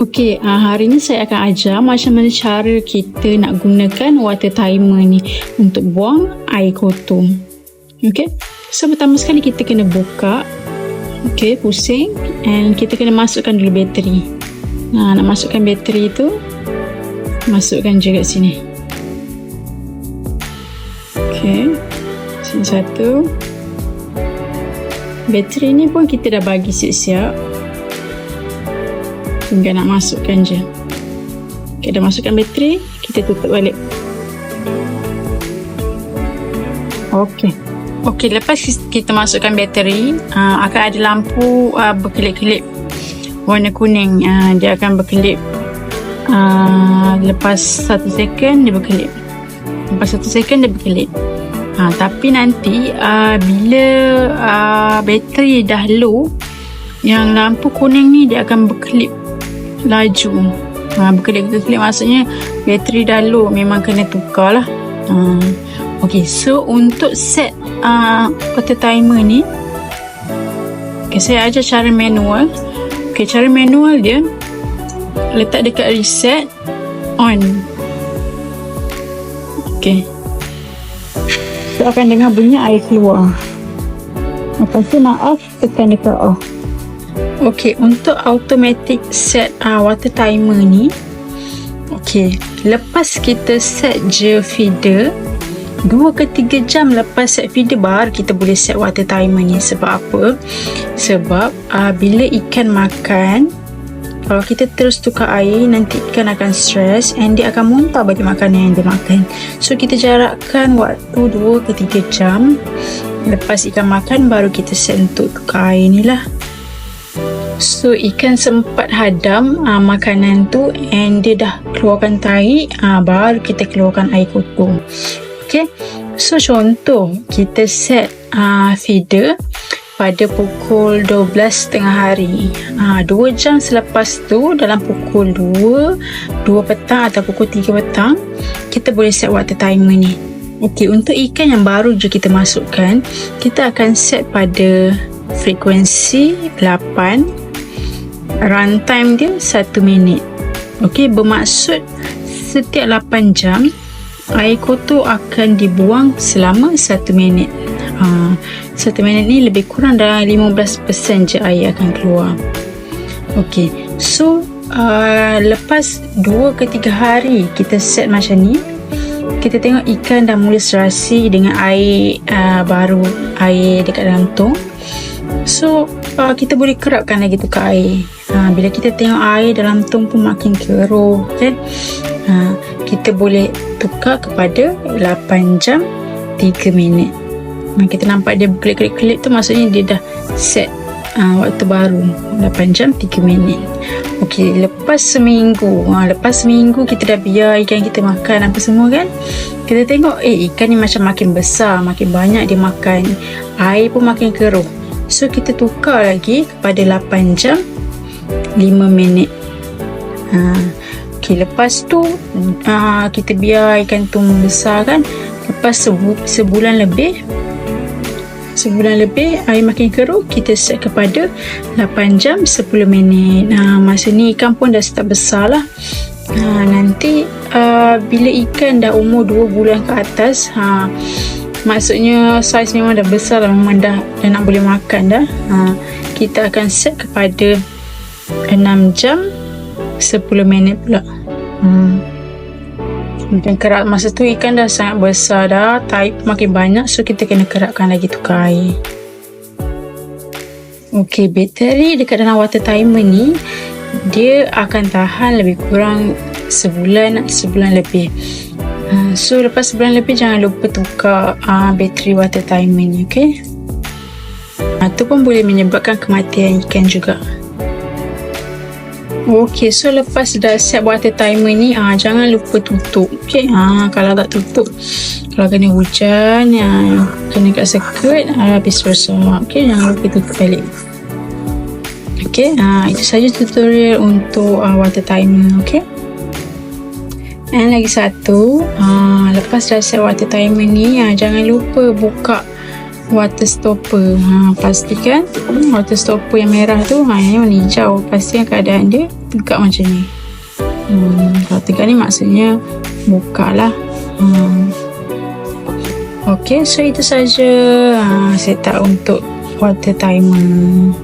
Okey, uh, hari ni saya akan ajar macam mana cara kita nak gunakan water timer ni untuk buang air kotor. Okey. So pertama sekali kita kena buka. Okey, pusing and kita kena masukkan dulu bateri. Nah, nak masukkan bateri tu masukkan je kat sini. Okey. Sini satu. Bateri ni pun kita dah bagi siap-siap tinggal nak masukkan je. Ok dah masukkan bateri kita tutup balik. Ok ok lepas kita masukkan bateri uh, akan ada lampu uh, berkelip-kelip warna kuning. Uh, dia akan berkelip uh, lepas satu second dia berkelip. Lepas satu second dia berkelip. Ha, tapi nanti uh, bila uh, bateri dah low yang lampu kuning ni dia akan berkelip laju. Ha, berkelip-kelip maksudnya bateri dah low memang kena tukar lah. Ha. ok so untuk set uh, water timer ni ok saya ajar cara manual. Ok cara manual dia letak dekat reset on. Ok so akan dengar bunyi air keluar. Lepas tu nak off tekan dekat off Okey, untuk automatic set uh, water timer ni Okey, lepas kita set je feeder 2 ke 3 jam lepas set feeder baru kita boleh set water timer ni. Sebab apa? Sebab uh, bila ikan makan kalau kita terus tukar air nanti ikan akan stress and dia akan muntah bagi makanan yang dia makan. So kita jarakkan waktu 2 ke 3 jam lepas ikan makan baru kita set untuk tukar air ni lah So ikan sempat hadam uh, makanan tu and dia dah keluarkan tahi uh, baru kita keluarkan air kotor. Okay. So contoh kita set uh, feeder pada pukul 12 tengah hari. Uh, 2 jam selepas tu dalam pukul 2, 2 petang atau pukul 3 petang kita boleh set water timer ni. Okay, untuk ikan yang baru je kita masukkan, kita akan set pada frekuensi 8 runtime dia 1 minit. Ok bermaksud setiap 8 jam air kotor akan dibuang selama 1 minit. Ha, 1 minit ni lebih kurang dalam 15% je air akan keluar. Ok so uh, lepas 2 ke 3 hari kita set macam ni kita tengok ikan dah mula serasi dengan air uh, baru air dekat dalam tong. So uh, kita boleh kerapkan lagi tukar air ha, bila kita tengok air dalam tong pun makin keruh kan ha, kita boleh tukar kepada 8 jam 3 minit. Ha, kita nampak dia berkelip-kelip tu maksudnya dia dah set ha, waktu baru 8 jam 3 minit. Ok lepas seminggu ha, lepas seminggu kita dah biar ikan kita makan apa semua kan? Kita tengok eh ikan ni macam makin besar makin banyak dia makan. Air pun makin keruh. So kita tukar lagi kepada 8 jam 5 minit. Ha. Okay, lepas tu ha, kita biar ikan tu membesar kan. Lepas sebu sebulan lebih sebulan lebih air makin keruh kita set kepada 8 jam 10 minit. Ha, masa ni ikan pun dah start besar lah ha, nanti uh, bila ikan dah umur 2 bulan ke atas ha, maksudnya saiz memang dah besar lah memang dah, dah nak boleh makan dah ha, kita akan set kepada 6 jam 10 minit pula. Hmm. dan kerak masa tu ikan dah sangat besar dah. Type makin banyak so kita kena kerakkan lagi tukar air. Ok bateri dekat dalam water timer ni dia akan tahan lebih kurang sebulan sebulan lebih. Uh, so lepas sebulan lebih jangan lupa tukar uh, bateri water timer ni ok uh, tu pun boleh menyebabkan kematian ikan juga Okey, so lepas dah set water timer ni, ah jangan lupa tutup. Okey, ah kalau tak tutup, kalau kena hujan, ah, kena kat sekut, ah, habis rosak. Okey, jangan lupa tutup balik. Okey, ah itu saja tutorial untuk ah, water timer. Okey. And lagi satu, ah, lepas dah set water timer ni, ah, jangan lupa buka water stopper. Ha, pastikan water stopper yang merah tu ha, yang warna hijau. Pastikan keadaan dia tegak macam ni. Hmm, kalau tegak ni maksudnya buka lah. Hmm. Okay, so itu saja ha, setup untuk water timer.